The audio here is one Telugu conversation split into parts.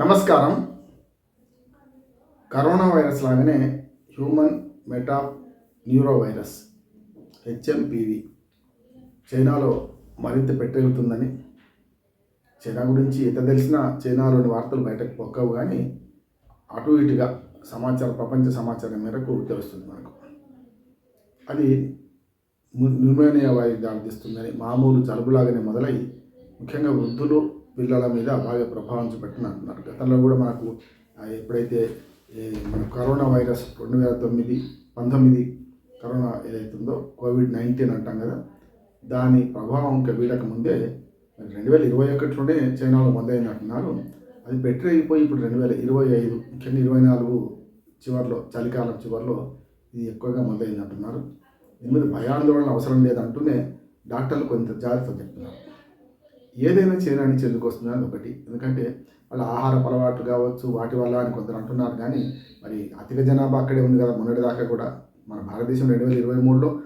నమస్కారం. కరోనా వైరస్ లాగానే human meta neuro virus HMPV చైనాలో మరింత పెట్టెగుతుందని చైనా గురించి ఎంత తెలిసినా చైనాలోని వార్తలు బయటకు పొక్కవు కానీ అటు ఇటుగా సమాచారం ప్రపంచ సమాచారం మేరకు తెలుస్తుంది మనకు. అది న్యూమోనియా వాయి దారితీస్తుందని మామూలు జలుబులాగానే మొదలై ముఖ్యంగా వృద్ధులు పిల్లల మీద బాగా ప్రభావం చూపెట్టిన అంటున్నారు. గతంలో కూడా మనకు ఎప్పుడైతే మన కరోనా వైరస్ రెండు వేల తొమ్మిది పంతొమ్మిది కరోనా ఏదైతుందో కోవిడ్ నైన్టీన్ అంటాం కదా దాని ప్రభావం ఇంకా వీడక ముందే రెండు వేల ఇరవై ఒకటిలోనే చైనాలో మొదలైంది అంటున్నారు. అది బెటర్ అయిపోయి ఇప్పుడు రెండు వేల ఇరవై ఐదు ముఖ్యంగా ఇరవై నాలుగు చివరిలో చలికాలం చివరిలో ఇది ఎక్కువగా మొదలైందంటున్నారు దీని మీద భయాందోళన అవసరం లేదంటూనే డాక్టర్లు కొంత జాగ్రత్త చెప్తున్నారు. ఏదైనా చేయడానికి చెందుకు వస్తుంది అని ఒకటి. ఎందుకంటే వాళ్ళ ఆహార అలవాటు కావచ్చు వాటి వల్ల అని కొందరు అంటున్నారు. కానీ మరి అధిక జనాభా అక్కడే ఉంది కదా మొన్నటి దాకా కూడా మన భారతదేశం రెండు వేల ఇరవై మూడులో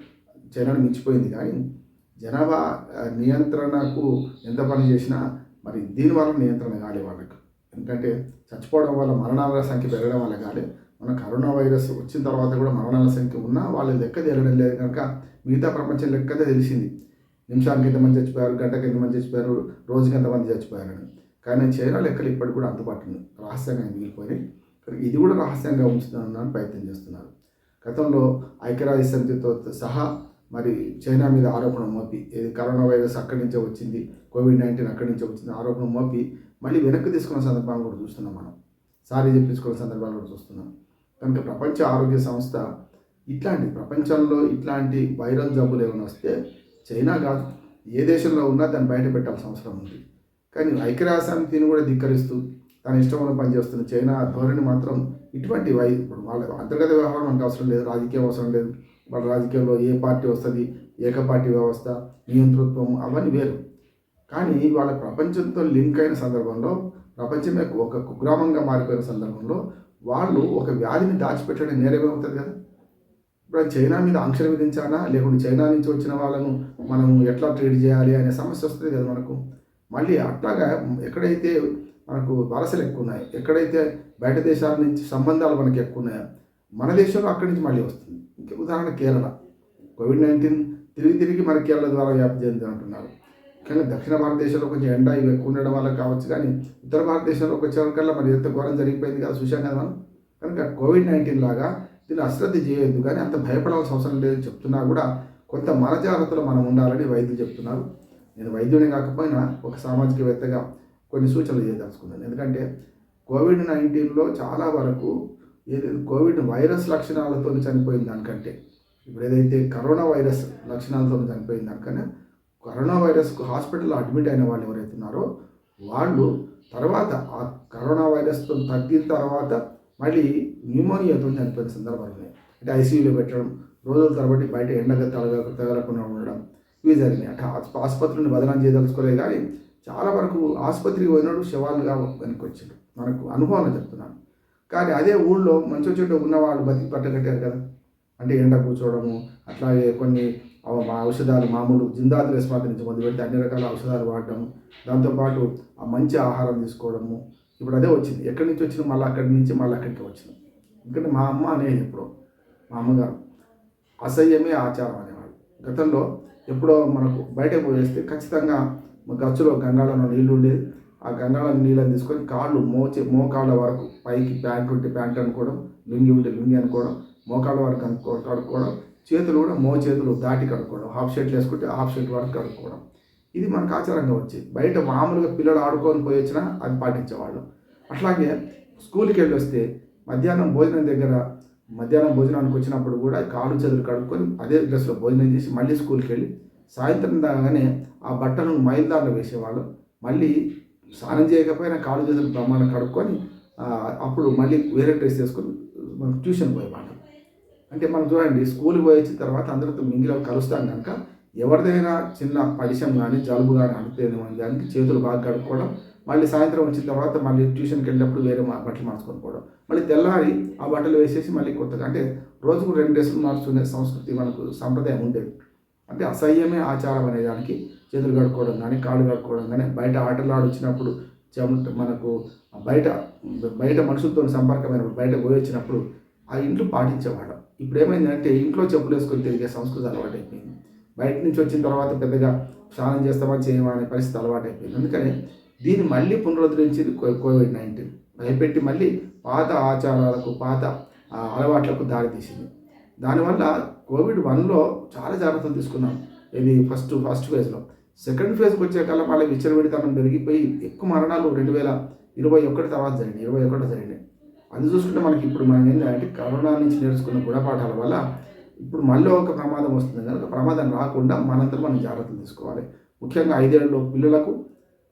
చైనాను మించిపోయింది. కానీ జనాభా నియంత్రణకు ఎంత పని చేసినా మరి దీనివల్ల నియంత్రణ కాలే వాళ్ళకు. ఎందుకంటే చచ్చిపోవడం వల్ల మరణాల సంఖ్య పెరగడం వల్ల కాలే. మన కరోనా వైరస్ వచ్చిన తర్వాత కూడా మరణాల సంఖ్య ఉన్నా వాళ్ళ లెక్క తేలడం లేదు. కనుక మిగతా ప్రపంచం లెక్కదే తెలిసింది. నిమిషానికి ఎంతమంది చచ్చిపోయారు గంటకి ఎంతమంది చచ్చిపోయారు రోజుకి ఎంతమంది చచ్చిపోయారని. కానీ చైనా లెక్కలు ఇప్పటికి కూడా అందుబాటులో రహస్యంగా మిగిలిపోయినాయి. కానీ ఇది కూడా రహస్యంగా ఉంచుదామని ప్రయత్నం చేస్తున్నారు. గతంలో ఐక్యరాజ్య సమితితో సహా మరి చైనా మీద ఆరోపణ మోపి ఇది కరోనా వైరస్ అక్కడి నుంచే వచ్చింది కోవిడ్ నైన్టీన్ అక్కడి నుంచే వచ్చింది ఆరోపణ మోపి మళ్ళీ వెనక్కి తీసుకున్న సందర్భాలు కూడా చూస్తున్నాం మనం. సారీ చెప్పించుకున్న సందర్భాలు కూడా చూస్తున్నాం. కనుక ప్రపంచ ఆరోగ్య సంస్థ ఇట్లాంటి ప్రపంచంలో ఇట్లాంటి వైరల్ జబ్బులు ఏమైనా వస్తే చైనా కాదు ఏ దేశంలో ఉన్నా దాన్ని బయట పెట్టాల్సిన అవసరం ఉంది. కానీ ఐక్యరాజ్య సమితిని కూడా ధిక్కరిస్తూ తన ఇష్టమైన పనిచేస్తున్న చైనా ధోరణి మాత్రం ఇటువంటి వై వాళ్ళ అంతర్గత వ్యవహారం మనకు అవసరం లేదు రాజకీయం అవసరం లేదు. వాళ్ళ రాజకీయంలో ఏ పార్టీ వస్తుంది ఏక పార్టీ వ్యవస్థ నియంతృత్వం అవన్నీ వేరు. కానీ వాళ్ళ ప్రపంచంతో లింక్ అయిన సందర్భంలో ప్రపంచమే ఒక కుగ్రామంగా మారిపోయిన సందర్భంలో వాళ్ళు ఒక వ్యాధిని దాచిపెట్టడం నేరమవుతుంది కదా. ఇప్పుడు చైనా మీద ఆంక్షలు విధించాలా? లేకుంటే చైనా నుంచి వచ్చిన వాళ్ళను మనం ఎట్లా ట్రీట్ చేయాలి అనే సమస్య వస్తుంది కదా మనకు. మళ్ళీ అట్లాగా ఎక్కడైతే మనకు వలసలు ఎక్కువ ఉన్నాయి ఎక్కడైతే బయట దేశాల నుంచి సంబంధాలు మనకి ఎక్కువ ఉన్నాయో మన దేశంలో అక్కడి నుంచి మళ్ళీ వస్తుంది. ఇంకా ఉదాహరణ కేరళ. కోవిడ్ నైన్టీన్ తిరిగి తిరిగి మన కేరళ ద్వారా వ్యాప్తి చెంది అంటున్నారు. ముఖ్యంగా దక్షిణ భారతదేశంలో కొంచెం ఎండ ఇవి ఎక్కువ ఉండడం వల్ల కావచ్చు కానీ ఉత్తర భారతదేశంలో వచ్చేవరకల్లా మరి ఎంత ఘోరం జరిగిపోయింది కదా చూశాం కదా మనం. కనుక కోవిడ్ నైన్టీన్ లాగా దీన్ని అశ్రద్ధ చేయొద్దు కానీ అంత భయపడాల్సిన అవసరం లేదని చెప్తున్నా కూడా కొంత మన జాగ్రత్తలో మనం ఉండాలని వైద్యులు చెప్తున్నారు. నేను వైద్యుని కాకపోయినా ఒక సామాజికవేత్తగా కొన్ని సూచనలు చేయదలుచుకున్నాను. ఎందుకంటే కోవిడ్ నైన్టీన్లో చాలా వరకు ఏది కోవిడ్ వైరస్ లక్షణాలతో చనిపోయిన దానికంటే. ఇప్పుడు ఏదైతే కరోనా వైరస్ లక్షణాలతో చనిపోయిన దానికన్నా కరోనా వైరస్కు హాస్పిటల్లో అడ్మిట్ అయిన వాళ్ళు ఎవరైతే ఉన్నారో వాళ్ళు తర్వాత ఆ కరోనా వైరస్తో తగ్గిన తర్వాత మళ్ళీ న్యూమోనియాతో చనిపోయిన సందర్భాలు ఉన్నాయి? అంటే ఐసీయూలో పెట్టడం రోజుల తరబడి బయట ఎండగా తగల తగలకుండా ఉండడం ఇవి జరిగినాయి. అంటే ఆసుపత్రిని బదనం చేయదలుచుకోలేదు కానీ చాలా వరకు ఆసుపత్రికి పోయినాడు శవాలుగా వెనక్కి వచ్చాడు మనకు అనుభవం చెప్తున్నాను. కానీ అదే ఊళ్ళో మంచి చెట్టు ఉన్న వాళ్ళు బతికి పట్టగట్టారు కదా. అంటే ఎండ కూర్చోవడము అట్లాగే కొన్ని ఔషధాలు మామూలు జిందాల్ రెస్పాన్స్ నుంచి మొదలు పెడితే అన్ని రకాల ఔషధాలు వాడటం దాంతోపాటు ఆ మంచి ఆహారం తీసుకోవడము ఇప్పుడు అదే వచ్చింది. ఎక్కడి నుంచి వచ్చింది? మళ్ళీ అక్కడి నుంచి మళ్ళీ అక్కడికి వచ్చింది. ఎందుకంటే మా అమ్మ అనేది ఎప్పుడో మా అమ్మగారు అసహ్యమే ఆచారం అనేవాడు గతంలో ఎప్పుడో మనకు బయటకు పోయేస్తే ఖచ్చితంగా మా గచ్చులో గంగాళంలో నీళ్ళు ఉండేది. ఆ గంగాళం నీళ్ళని తీసుకొని కాళ్ళు మోచే మోకాళ్ళ వరకు పైకి ప్యాంట్ ఉంటే ప్యాంట్ అనుకోవడం లుంగి ఉంటే లుంగి అనుకోవడం మోకాళ్ళ వరకు అనుకో కడుక్కోవడం చేతులు కూడా మో చేతులు దాటి కడుక్కోవడం హాఫ్ షర్ట్లు వేసుకుంటే హాఫ్ షర్ట్ వరకు కడుక్కోవడం. ఇది మనకు ఆచారంగా వచ్చేది. బయట మామూలుగా పిల్లలు ఆడుకొని పోయి వచ్చినా అది పాటించేవాళ్ళు. అట్లాగే స్కూల్కి వెళ్ళి వస్తే మధ్యాహ్నం భోజనం దగ్గర మధ్యాహ్నం భోజనానికి వచ్చినప్పుడు కూడా కాలు చదువులు కడుక్కొని అదే డ్రెస్లో భోజనం చేసి మళ్ళీ స్కూల్కి వెళ్ళి సాయంత్రం దాగానే ఆ బట్టలను మైల్దారులు వేసేవాళ్ళు. మళ్ళీ స్నానం చేయకపోయినా కాలు చేతులు బ్రహ్మాండం కడుక్కొని అప్పుడు మళ్ళీ వేరే డ్రెస్ వేసుకొని మనం ట్యూషన్ పోయేవాళ్ళం. అంటే మనం చూడండి స్కూల్కి పోయి వచ్చిన తర్వాత అందరితో మింగిలో కలుస్తాం కనుక ఎవరిదైనా చిన్న పరిచయం కానీ జలుబు కానీ అంటేనేమో దానికి చేతులు బాగా కడుక్కోవడం మళ్ళీ సాయంత్రం వచ్చిన తర్వాత మళ్ళీ ట్యూషన్కి వెళ్ళినప్పుడు వేరే మా- బట్టలు మార్చుకొని పోవడం. మళ్ళీ తెల్లారి ఆ బట్టలు వేసేసి మళ్ళీ కొత్తగా అంటే రోజుకు రెండు డ్రెస్సులు మార్చుకునే సంస్కృతి మనకు సంప్రదాయం ఉండేది. అంటే అసహ్యమే ఆచారం అనే దానికి చేతులు కడుక్కోవడం కానీ కాళ్ళు కడుక్కోవడం కానీ బయట ఆటలు ఆడొచ్చినప్పుడు చెమట మనకు బయట బయట మనుషులతో సంపర్కమైనప్పుడు బయట పోయి వచ్చినప్పుడు ఆ ఇంట్లో పాటించేవాడు ఇప్పుడు ఏమైందంటే ఇంట్లో చెప్పులు వేసుకొని తిరిగే సంస్కృతి అలవాటు అయిపోయింది బయట నుంచి వచ్చిన తర్వాత పెద్దగా స్నానం చేస్తామా చేయమా అనే పరిస్థితి అలవాటు అయిపోయింది. అందుకని దీన్ని మళ్ళీ పునరుద్ధరించింది కోవిడ్ నైన్టీన్. భయపెట్టి మళ్ళీ పాత ఆచారాలకు పాత అలవాట్లకు దారితీసింది. దానివల్ల కోవిడ్ వన్లో చాలా జాగ్రత్తలు తీసుకున్నాం. ఇది ఫస్ట్ ఫస్ట్ ఫేజ్లో. సెకండ్ ఫేజ్కి వచ్చే కల్లా మళ్ళీ విచ్చలవిడితనం పెరిగిపోయి ఎక్కువ మరణాలు రెండు వేల ఇరవై ఒకటి తర్వాత జరిగినాయి. ఇరవై ఒకటి జరిగినాయి. అది చూసుకుంటే మనకి ఇప్పుడు మనం ఏంటంటే కరోనా నుంచి నేర్చుకున్న గుణపాఠాల వల్ల ఇప్పుడు మళ్ళీ ఒక ప్రమాదం వస్తుంది. కనుక ప్రమాదం రాకుండా మనంతా మనం జాగ్రత్తలు తీసుకోవాలి. ముఖ్యంగా ఐదేళ్ళలో పిల్లలకు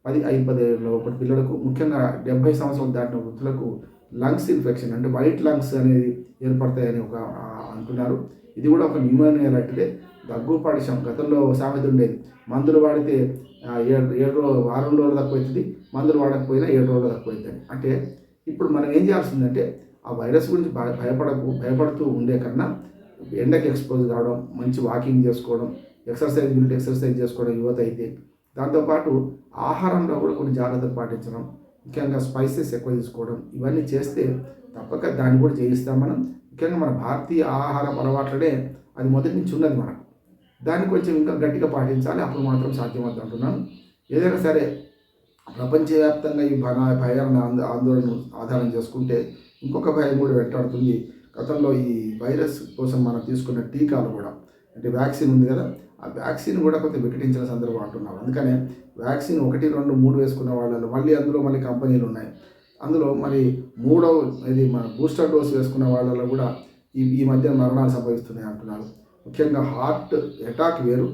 పది ఐదు పదేళ్ళ ఒకటి పిల్లలకు ముఖ్యంగా డెబ్బై సంవత్సరాలు దాటిన వృద్ధులకు లంగ్స్ ఇన్ఫెక్షన్ అంటే వైట్ లంగ్స్ అనేది ఏర్పడతాయని ఒక అంటున్నారు. ఇది కూడా ఒక న్యూమోనియా లాంటిదే. దగ్గు పడిషం గతంలో సామెత ఉండేది. మందులు వాడితే ఏడు ఏడు రోజు వారం రోజులు తక్కువ అవుతుంది. మందులు వాడకపోయినా ఏడు రోజులు తక్కువ అవుతుంది. అంటే ఇప్పుడు మనం ఏం చేయాల్సిందంటే ఆ వైరస్ గురించి భయ- భయపడకు భయపడుతూ ఉండే కన్నా ఎండకి ఎక్స్పోజ్ కావడం మంచి వాకింగ్ చేసుకోవడం ఎక్సర్సైజ్ యూనిట్ ఎక్సర్సైజ్ చేసుకోవడం యువత అయితే దాంతోపాటు ఆహారంలో కూడా కొన్ని జాగ్రత్తలు పాటించడం ముఖ్యంగా స్పైసెస్ ఎక్కువ తీసుకోవడం ఇవన్నీ చేస్తే తప్పక దాన్ని కూడా చేయిస్తాం మనం. ముఖ్యంగా మన భారతీయ ఆహార అలవాట్లనే అది మొదటి నుంచి ఉన్నది మనకు. దాన్ని కొంచెం ఇంకా గట్టిగా పాటించాలి అప్పుడు మాత్రం సాధ్యమవుతుంది అంటున్నాను. ఏదైనా సరే ప్రపంచవ్యాప్తంగా ఈ భయ భయాన్ని ఆందోళన ఆధారం చేసుకుంటే ఇంకొక భయం కూడా వెంటాడుతుంది. గతంలో ఈ వైరస్ కోసం మనం తీసుకున్న టీకాలు కూడా అంటే వ్యాక్సిన్ ఉంది కదా ఆ వ్యాక్సిన్ కూడా కొంత వికటించిన సందర్భం అంటున్నారు. అందుకనే వ్యాక్సిన్ ఒకటి రెండు మూడు వేసుకున్న వాళ్ళు మళ్ళీ అందులో మళ్ళీ కంపెనీలు ఉన్నాయి. అందులో మరి మూడవ ఇది మన బూస్టర్ డోస్ వేసుకున్న వాళ్ళలో కూడా ఈ ఈ మధ్య మరణాలు సంభవిస్తున్నాయి అంటున్నారు. ముఖ్యంగా హార్ట్ అటాక్ వేరు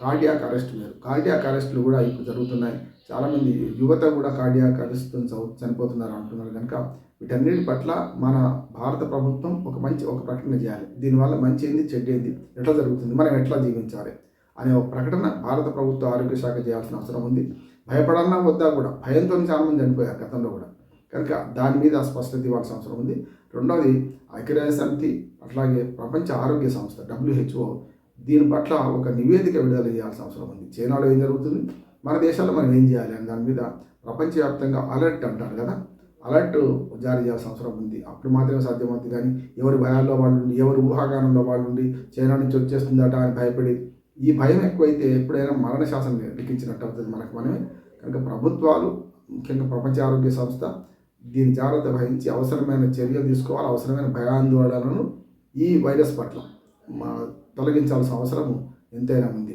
కార్డియాక్ అరెస్ట్ వేరు కార్డియాక్ అరెస్టులు కూడా ఇప్పుడు జరుగుతున్నాయి. చాలామంది యువత కూడా కార్డియాక్ అరెస్ట్ చనిపోతున్నారు అంటున్నారు కనుక వీటన్నిటి పట్ల మన భారత ప్రభుత్వం ఒక మంచి ఒక ప్రకటన చేయాలి. దీనివల్ల మంచి ఏంది చెడ్డ ఏంది ఎట్లా జరుగుతుంది మనం ఎట్లా జీవించాలి అనే ఒక ప్రకటన భారత ప్రభుత్వ ఆరోగ్య శాఖ చేయాల్సిన అవసరం ఉంది. భయపడాలన్నా వద్దా కూడా భయంతో చాలామంది చనిపోయారు గతంలో కూడా. కనుక దాని మీద స్పష్టత ఇవ్వాల్సిన అవసరం ఉంది. రెండవది ఐక్యరాజ్య సమితి అట్లాగే ప్రపంచ ఆరోగ్య సంస్థ డబ్ల్యూహెచ్ఓ దీని పట్ల ఒక నివేదిక విడుదల చేయాల్సిన అవసరం ఉంది. చైనాలో ఏం జరుగుతుంది? మన దేశాల్లో మనం ఏం చేయాలి అని దాని మీద ప్రపంచవ్యాప్తంగా అలర్ట్ అంటారు కదా? అలర్ట్ జారీ చేయాల్సిన అవసరం ఉంది. అప్పుడు మాత్రమే సాధ్యమవుతుంది. కానీ ఎవరి భయాల్లో వాళ్ళు ఉండి ఎవరి ఊహాగానంలో వాళ్ళు ఉండి చైనా నుంచి వచ్చేస్తుందట అని భయపడి ఈ భయం ఎక్కువైతే ఎప్పుడైనా మరణ శాసనం లిఖించినట్టు అవుతుంది మనకు మనమే. కనుక ప్రభుత్వాలు ముఖ్యంగా ప్రపంచ ఆరోగ్య సంస్థ దీని జాగ్రత్త వహించి అవసరమైన చర్యలు తీసుకోవాలి. అవసరమైన భయాందోళనలను ఈ వైరస్ పట్ల. మా తొలగించాల్సిన అవసరం ఎంతైనా ఉంది.